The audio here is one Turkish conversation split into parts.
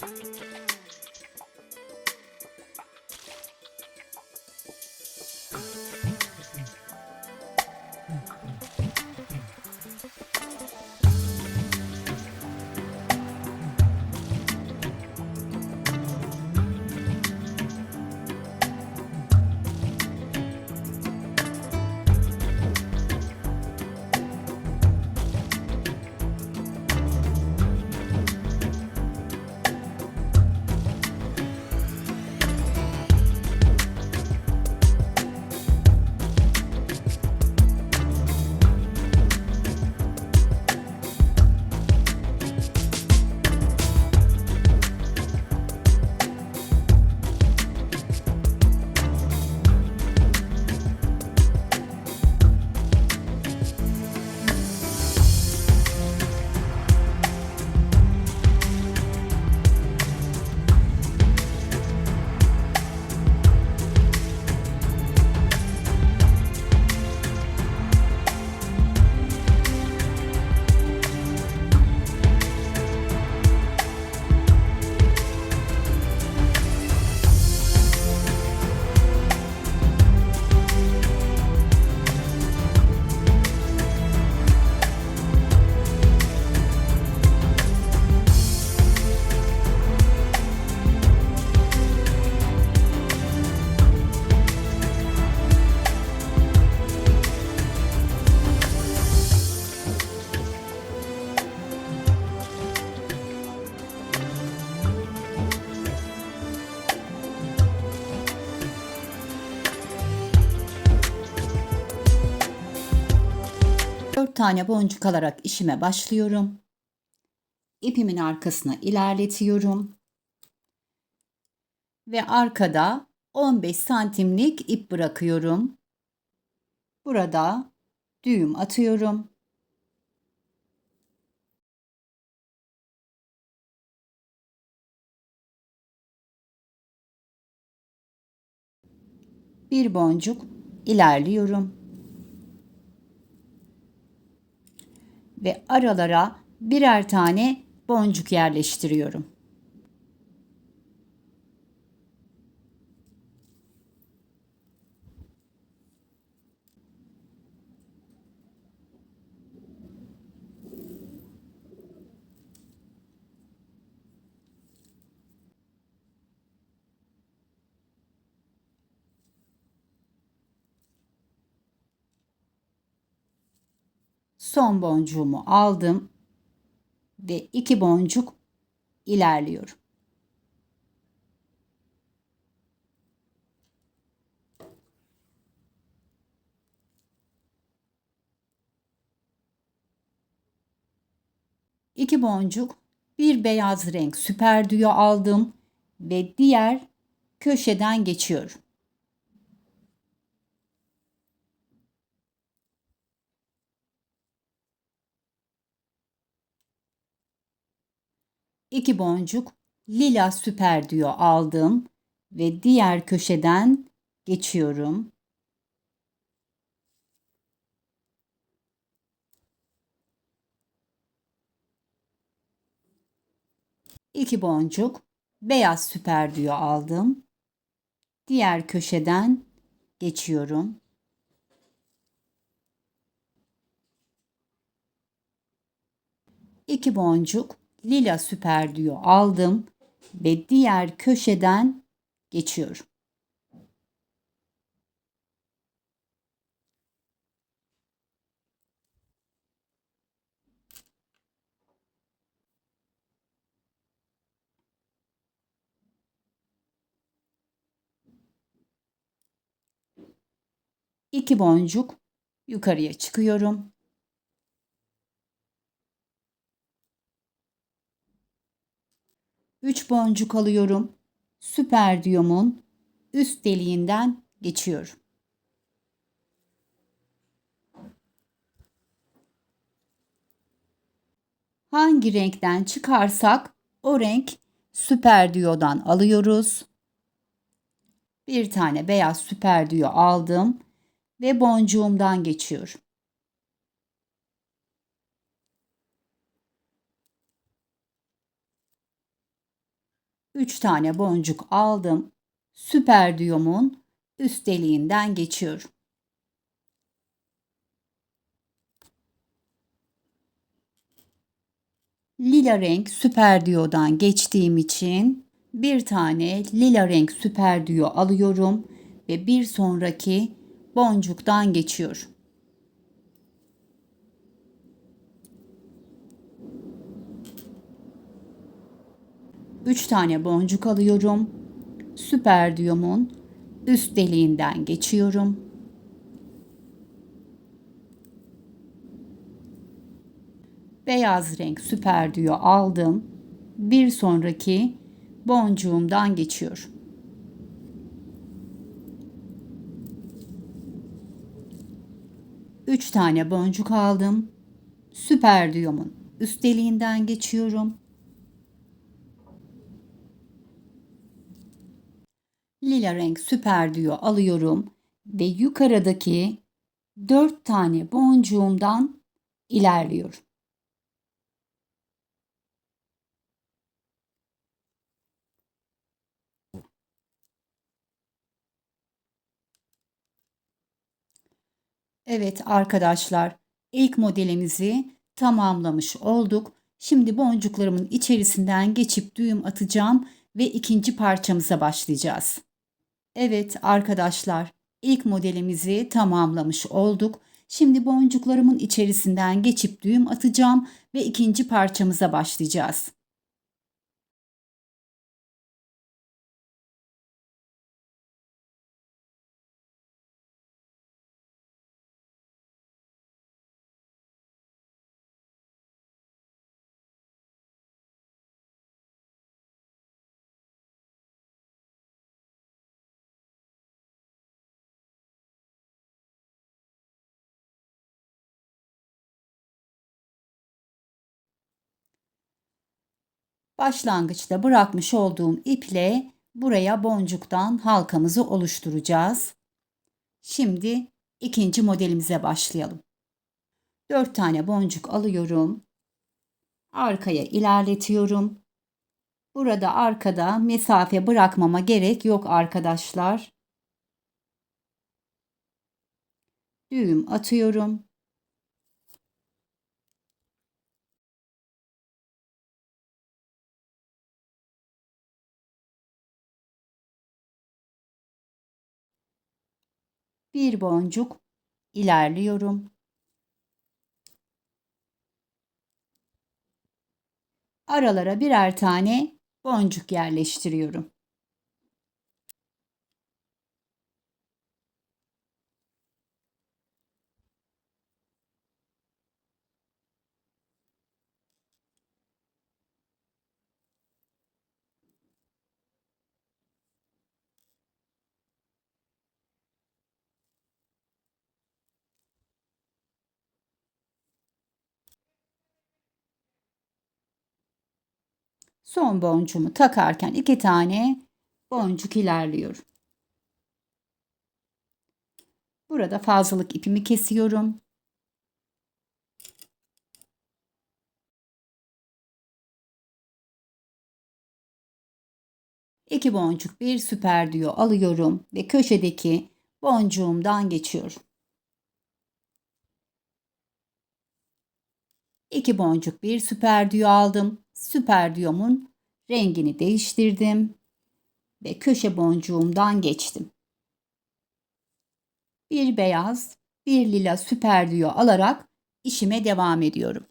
Dört tane boncuk alarak işime başlıyorum. İpimin arkasına ilerletiyorum. Ve arkada 15 santimlik ip bırakıyorum. Burada düğüm atıyorum. Bir boncuk ilerliyorum. Ve aralara birer tane boncuk yerleştiriyorum. Son boncuğumu aldım ve iki boncuk ilerliyorum. İki boncuk, bir beyaz renk süper düğü aldım ve diğer köşeden geçiyorum. İki boncuk lila süper diyor aldım ve diğer köşeden geçiyorum. İki boncuk beyaz süper diyor aldım. Diğer köşeden geçiyorum. İki boncuk lila süper diyor aldım ve diğer köşeden geçiyorum. İki boncuk yukarıya çıkıyorum. Üç boncuk alıyorum. Süper diyomun üst deliğinden geçiyorum. Hangi renkten çıkarsak o renk süper diyodan alıyoruz. Bir tane beyaz süper diyo aldım ve boncuğumdan geçiyorum. 3 tane boncuk aldım. Süper düğümün üst deliğinden geçiyorum. Lila renk süper diyodan geçtiğim için bir tane lila renk süper diyo alıyorum ve bir sonraki boncuktan geçiyorum. Üç tane boncuk alıyorum. Süper diyomun üst deliğinden geçiyorum. Beyaz renk süper diyor aldım. Bir sonraki boncuğumdan geçiyor. Üç tane boncuk aldım. Süper diyomun üst deliğinden geçiyorum. Lila renk süper diyor alıyorum ve yukarıdaki dört tane boncuğumdan ilerliyorum. Evet arkadaşlar, ilk modelimizi tamamlamış olduk. Şimdi boncuklarımın içerisinden geçip düğüm atacağım ve ikinci parçamıza başlayacağız. Evet arkadaşlar, ilk modelimizi tamamlamış olduk. Şimdi boncuklarımın içerisinden geçip düğüm atacağım ve ikinci parçamıza başlayacağız. Başlangıçta bırakmış olduğum iple buraya boncuktan halkamızı oluşturacağız. Şimdi ikinci modelimize başlayalım. 4 tane boncuk alıyorum. Arkaya ilerletiyorum. Burada arkada mesafe bırakmama gerek yok arkadaşlar. Düğüm atıyorum. Bir boncuk ilerliyorum. Aralara birer tane boncuk yerleştiriyorum. Son boncuğumu takarken iki tane boncuk ilerliyorum. Burada fazlalık ipimi kesiyorum. İki boncuk bir süper diyor alıyorum ve köşedeki boncuğumdan geçiyorum. İki boncuk bir süper diyor aldım. Süper diyomun rengini değiştirdim ve köşe boncuğumdan geçtim. Bir beyaz, bir lila süper diyor alarak işime devam ediyorum.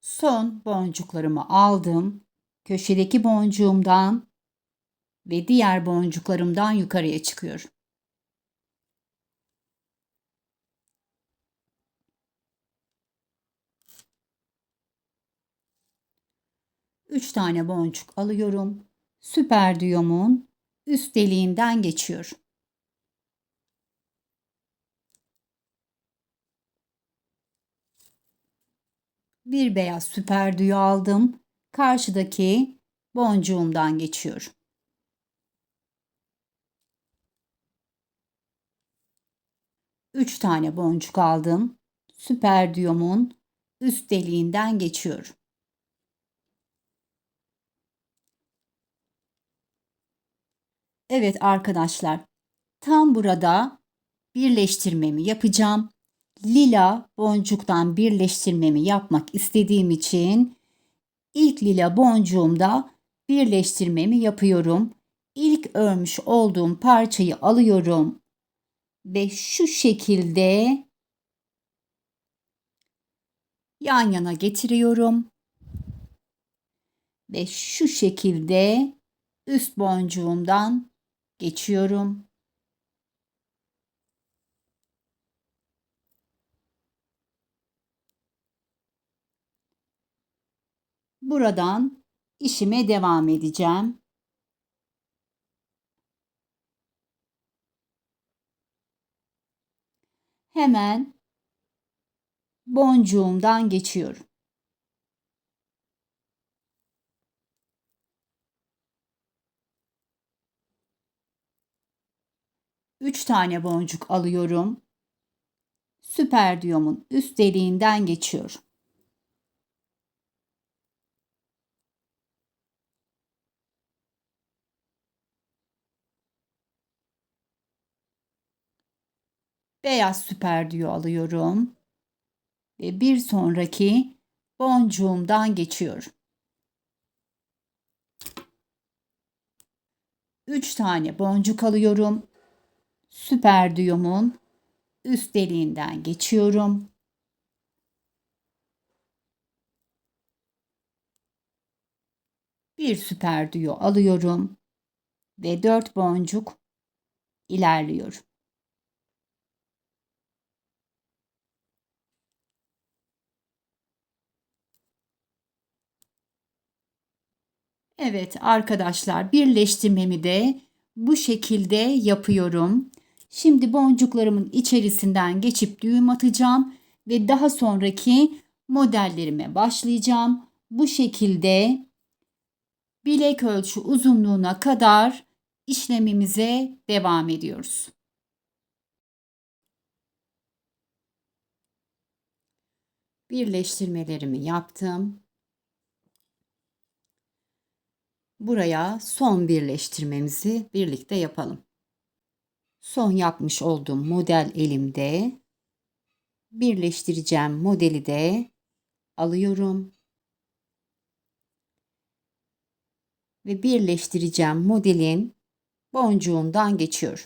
Son boncuklarımı aldım. Köşedeki boncuğumdan ve diğer boncuklarımdan yukarıya çıkıyorum. Üç tane boncuk alıyorum. Süper düğümün üst deliğinden geçiyorum. Bir beyaz süper düğü aldım. Karşıdaki boncuğumdan geçiyorum. 3 tane boncuk aldım. Süper düğümün üst deliğinden geçiyorum. Evet arkadaşlar, tam burada birleştirmemi yapacağım. Lila boncuktan birleştirmemi yapmak istediğim için ilk lila boncuğumda birleştirmemi yapıyorum. İlk örmüş olduğum parçayı alıyorum ve şu şekilde yan yana getiriyorum. Ve şu şekilde üst boncuğumdan geçiyorum. Buradan işime devam edeceğim. Hemen boncuğumdan geçiyorum. Üç tane boncuk alıyorum. Süper diyomun üst deliğinden geçiyorum. Beyaz süper diyor alıyorum. Ve bir sonraki boncuğumdan geçiyorum. 3 tane boncuk alıyorum. Süper düğümün üst deliğinden geçiyorum. Bir süper düğü alıyorum ve 4 boncuk ilerliyorum. Evet arkadaşlar birleştirmemi de bu şekilde yapıyorum. Şimdi boncuklarımın içerisinden geçip düğüm atacağım ve daha sonraki modellerime başlayacağım. Bu şekilde bilek ölçü uzunluğuna kadar işlemimize devam ediyoruz. Birleştirmelerimi yaptım. Buraya son birleştirmemizi birlikte yapalım. Son yapmış olduğum model elimde. Birleştireceğim modeli de alıyorum. Ve birleştireceğim modelin boncuğundan geçiyorum.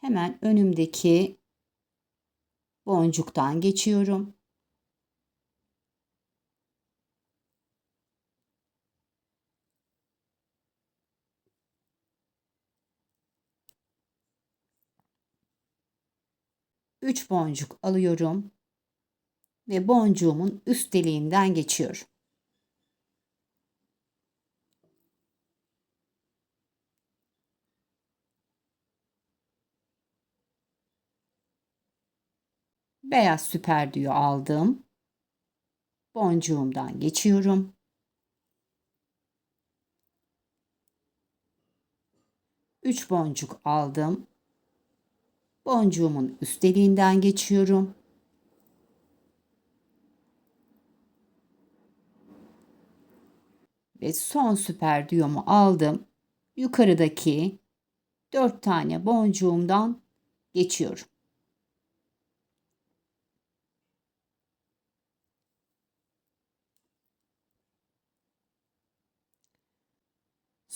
Hemen önümdeki boncuktan geçiyorum. Üç boncuk alıyorum ve boncuğumun üst deliğinden geçiyorum. Beyaz süper düğü aldım. Boncuğumdan geçiyorum. Üç boncuk aldım. Boncuğumun üst deliğinden geçiyorum. Ve son süper düğümü aldım. Yukarıdaki dört tane boncuğumdan geçiyorum.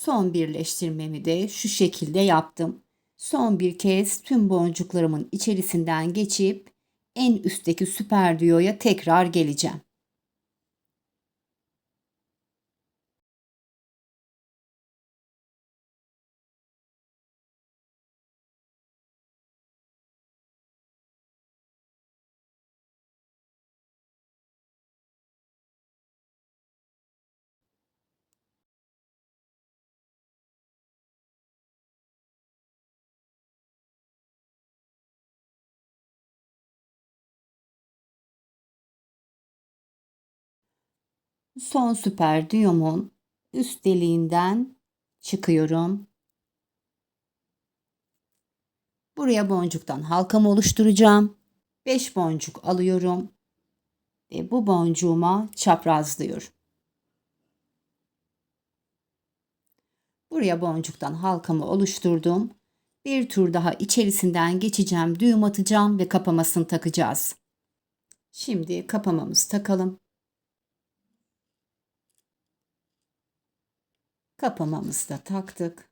Son birleştirmemi de şu şekilde yaptım. Son bir kez tüm boncuklarımın içerisinden geçip en üstteki süper düğoya tekrar geleceğim. Son süper düğümün üst deliğinden çıkıyorum. Buraya boncuktan halkamı oluşturacağım. 5 boncuk alıyorum ve bu boncuğuma çaprazlıyorum. Buraya boncuktan halkamı oluşturdum. Bir tur daha içerisinden geçeceğim, düğüm atacağım ve kapamasını takacağız. Şimdi kapamamızı takalım. Kapamamızı da taktık.